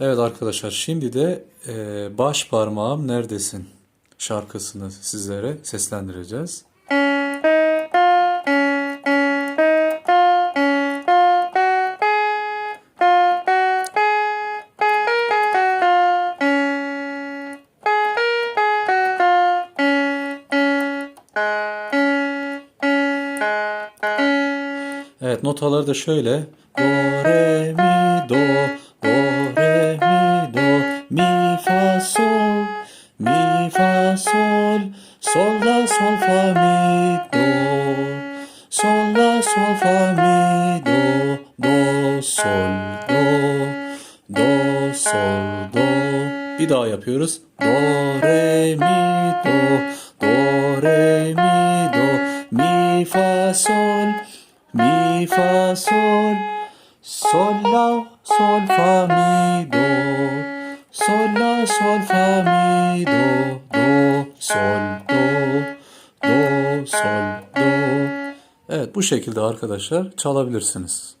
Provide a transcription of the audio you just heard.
Evet arkadaşlar şimdi de e, baş parmağım neredesin şarkısını sizlere seslendireceğiz. Evet notaları da şöyle. Do, re, mi, do, mi, fa, sol, mi, fa, sol, sol, la, sol, fa, mi, do, sol, la, sol, fa, mi, do, do, sol, do, do, sol, do. Bir daha yapıyoruz. Do, re, mi, do, do, re, mi, do, mi, fa, sol, mi, fa, sol, sol, la, sol, fa, mi, do, sol, la, sol, fa, mi, do, do, sol, do, do, sol, do. Evet bu şekilde arkadaşlar çalabilirsiniz.